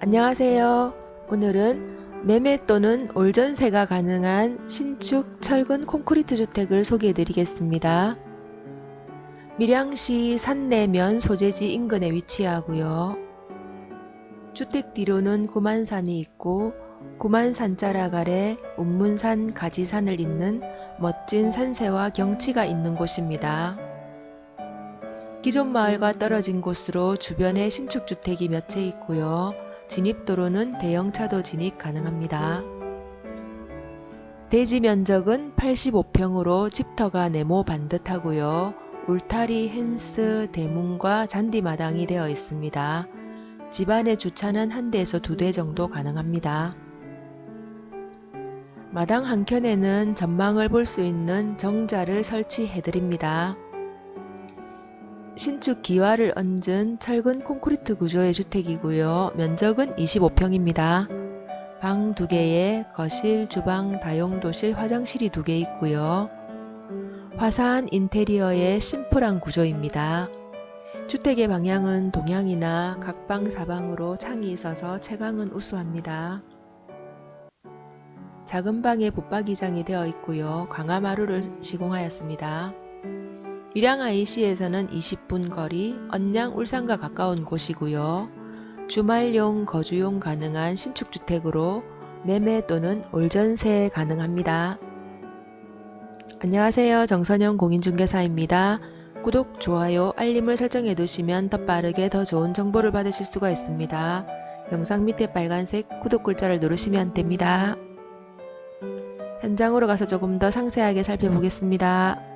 안녕하세요. 오늘은 매매 또는 올전세가 가능한 신축 철근 콘크리트 주택을 소개해 드리겠습니다. 밀양시 산내면 소재지 인근에 위치하고요. 주택 뒤로는 구만산이 있고 구만산 자락 아래 운문산 가지산을 잇는 멋진 산세와 경치가 있는 곳입니다. 기존 마을과 떨어진 곳으로 주변에 신축주택이 몇 채 있고요. 진입도로는 대형차도 진입 가능합니다. 대지 면적은 85평으로 집터가 네모 반듯하고요. 울타리, 헨스, 대문과 잔디마당이 되어 있습니다. 집안의 주차는 한 대에서 두 대 정도 가능합니다. 마당 한켠에는 전망을 볼 수 있는 정자를 설치해 드립니다. 신축 기와를 얹은 철근 콘크리트 구조의 주택이고요. 면적은 25평입니다. 방 2개에 거실, 주방, 다용도실, 화장실이 2개 있고요. 화사한 인테리어의 심플한 구조입니다. 주택의 방향은 동향이나 각방 사방으로 창이 있어서 채광은 우수합니다. 작은 방에 붙박이장이 되어 있고요. 광화마루를 시공하였습니다. 밀양 IC에서는 20분 거리, 언양 울산과 가까운 곳이고요. 주말용 거주용 가능한 신축주택으로 매매 또는 올전세 가능합니다. 안녕하세요. 정선영 공인중개사입니다. 구독, 좋아요, 알림을 설정해 두시면 더 빠르게 더 좋은 정보를 받으실 수가 있습니다. 영상 밑에 빨간색 구독 글자를 누르시면 됩니다. 현장으로 가서 조금 더 상세하게 살펴보겠습니다.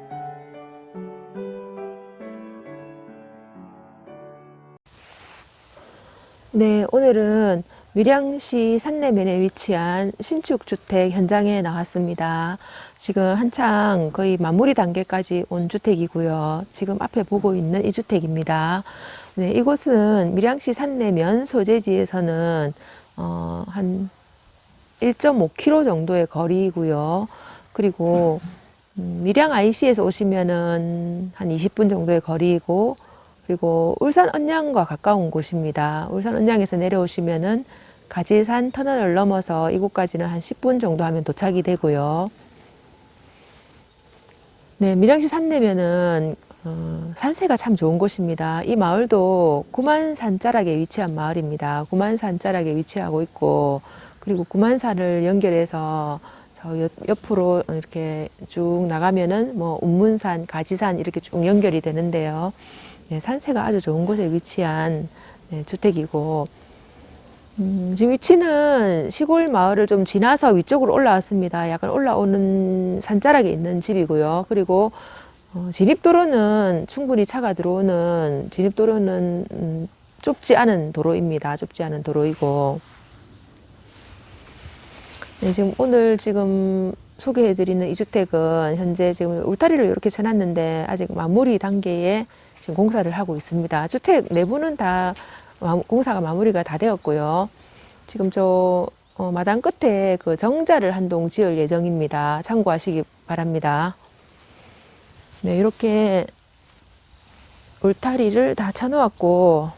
네, 오늘은 밀양시 산내면에 위치한 신축주택 현장에 나왔습니다. 지금 한창 거의 마무리 단계까지 온 주택이고요. 지금 앞에 보고 있는 이 주택입니다. 네, 이곳은 밀양시 산내면 소재지에서는 어, 한 1.5km 정도의 거리이고요. 그리고 음, 밀양 IC에서 오시면은 한 20분 정도의 거리이고 그리고 울산 언양과 가까운 곳입니다. 울산 언양에서 내려오시면은 가지산 터널을 넘어서 이곳까지는 한 10분 정도 하면 도착이 되고요. 네, 밀양시 산내면은 어, 산세가 참 좋은 곳입니다. 이 마을도 구만산 자락에 위치한 마을입니다. 구만산 자락에 위치하고 있고 그리고 구만산을 연결해서 저 옆, 옆으로 이렇게 쭉 나가면은 뭐 운문산, 가지산 이렇게 쭉 연결이 되는데요. 네, 산세가 아주 좋은 곳에 위치한 네, 주택이고 음, 지금 위치는 시골 마을을 좀 지나서 위쪽으로 올라왔습니다. 약간 올라오는 산자락에 있는 집이고요. 그리고 어, 진입도로는 충분히 차가 들어오는 진입도로는 음, 좁지 않은 도로입니다. 좁지 않은 도로이고 네, 지금 오늘 지금 소개해드리는 이 주택은 현재 지금 울타리를 이렇게 쳐놨는데 아직 마무리 단계에 지금 공사를 하고 있습니다. 주택 내부는 다 공사가 마무리가 다 되었고요. 지금 저 어, 마당 끝에 그 정자를 한 동 지을 예정입니다. 참고하시기 바랍니다. 네, 이렇게 울타리를 다 쳐놓았고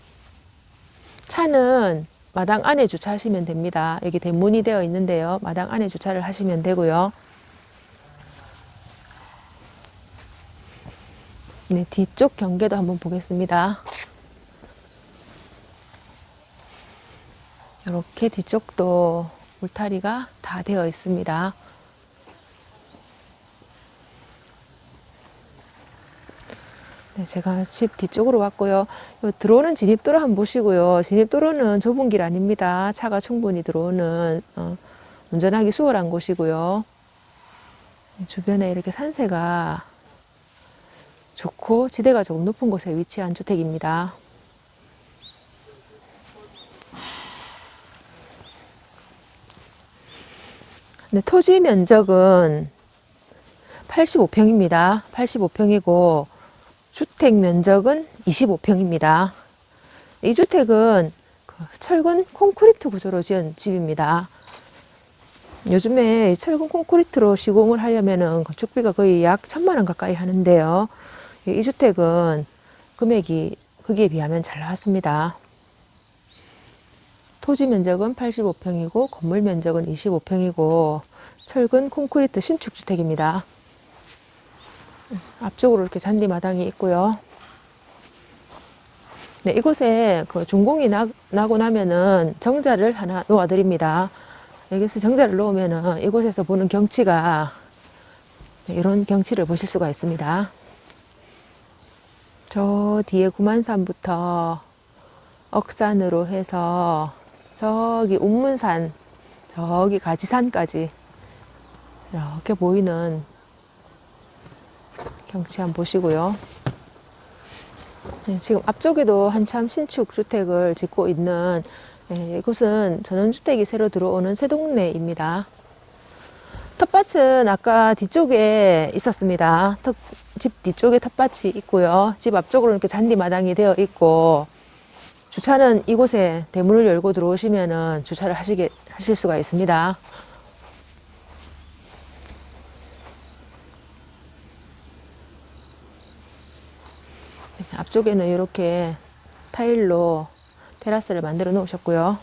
차는 마당 안에 주차하시면 됩니다. 여기 대문이 되어 있는데요. 마당 안에 주차를 하시면 되고요. 네, 뒤쪽 경계도 한번 보겠습니다. 이렇게 뒤쪽도 울타리가 다 되어 있습니다. 네, 제가 집 뒤쪽으로 왔고요. 들어오는 진입도로 한번 보시고요. 진입도로는 좁은 길 아닙니다. 차가 충분히 들어오는 어, 운전하기 수월한 곳이고요. 네, 주변에 이렇게 산세가 좋고 지대가 조금 높은 곳에 위치한 주택입니다. 네, 토지 면적은 85평입니다. 85평이고 주택 면적은 25평입니다. 이 주택은 그 철근 콘크리트 구조로 지은 집입니다. 요즘에 철근 콘크리트로 시공을 하려면은 건축비가 거의 약 천만 원 가까이 하는데요. 이 주택은 금액이 거기에 비하면 잘 나왔습니다. 토지 면적은 85평이고 건물 면적은 25평이고 철근 콘크리트 신축 주택입니다. 앞쪽으로 이렇게 잔디 마당이 있고요. 네, 이곳에 그 준공이 나, 나고 나면은 정자를 하나 놓아 드립니다. 여기서 정자를 놓으면은 이곳에서 보는 경치가 네, 이런 경치를 보실 수가 있습니다. 저 뒤에 구만산부터 억산으로 해서 저기 운문산, 저기 가지산까지 이렇게 보이는 경치 한번 보시고요. 네, 지금 앞쪽에도 한참 신축 주택을 짓고 있는 네, 이곳은 전원주택이 새로 들어오는 새 동네입니다. 텃밭은 아까 뒤쪽에 있었습니다. 텃, 집 뒤쪽에 텃밭이 있고요. 집 앞쪽으로 이렇게 잔디 마당이 되어 있고 주차는 이곳에 대문을 열고 들어오시면은 주차를 하시게 하실 수가 있습니다. 네, 앞쪽에는 이렇게 타일로 테라스를 만들어 놓으셨고요.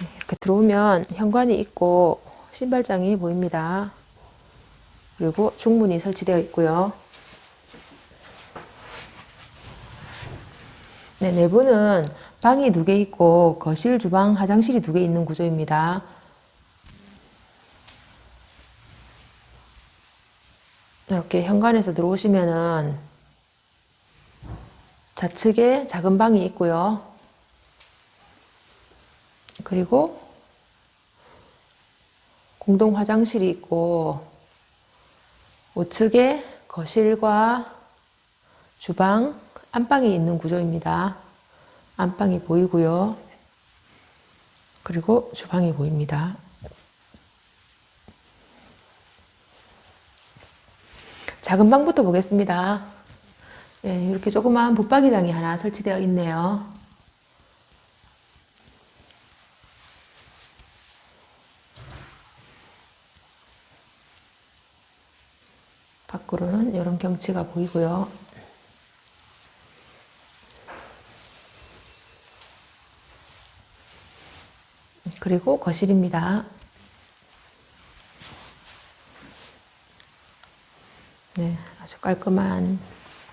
네, 이렇게 들어오면 현관이 있고 신발장이 보입니다. 그리고 중문이 설치되어 있고요. 네, 내부는 방이 두 개 있고 거실, 주방, 화장실이 두 개 있는 구조입니다. 이렇게 현관에서 들어오시면은 좌측에 작은 방이 있고요. 그리고 공동 화장실이 있고 우측에 거실과 주방, 안방이 있는 구조입니다. 안방이 보이고요. 그리고 주방이 보입니다. 작은 방부터 보겠습니다. 예, 이렇게 조그마한 붙박이장이 하나 설치되어 있네요. 밖으로는 이런 경치가 보이고요. 그리고 거실입니다. 네, 아주 깔끔한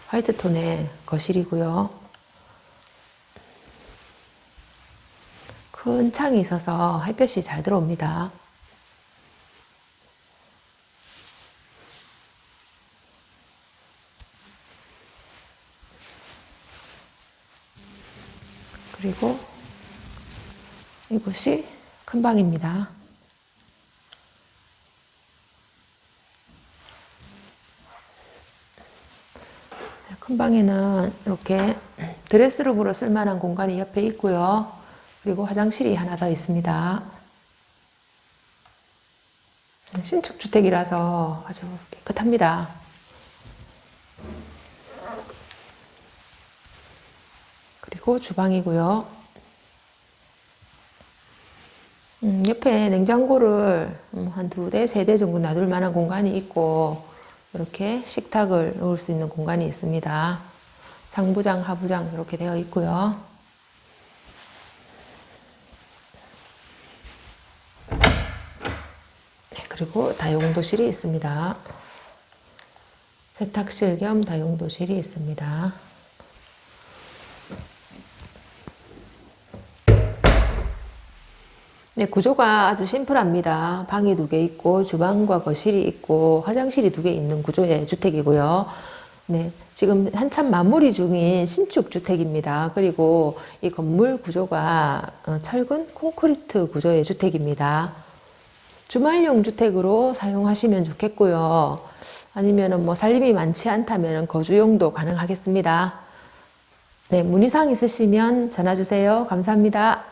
화이트 톤의 거실이고요. 큰 창이 있어서 햇볕이 잘 들어옵니다. 그리고 이곳이 큰 방입니다. 큰 방에는 이렇게 드레스룸으로 쓸만한 공간이 옆에 있고요. 그리고 화장실이 하나 더 있습니다. 신축 주택이라서 아주 깨끗합니다. 그리고 주방이고요. 음, 옆에 냉장고를 음, 한두 대, 세 대 정도 놔둘 만한 공간이 있고, 이렇게 식탁을 놓을 수 있는 공간이 있습니다. 상부장, 하부장 이렇게 되어 있고요. 네, 그리고 다용도실이 있습니다. 세탁실 겸 다용도실이 있습니다. 네, 구조가 아주 심플합니다. 방이 두 개 있고, 주방과 거실이 있고, 화장실이 두 개 있는 구조의 주택이고요. 네, 지금 한참 마무리 중인 신축 주택입니다. 그리고 이 건물 구조가 어, 철근 콘크리트 구조의 주택입니다. 주말용 주택으로 사용하시면 좋겠고요. 아니면은 뭐 살림이 많지 않다면 거주용도 가능하겠습니다. 네, 문의사항 있으시면 전화 주세요. 감사합니다.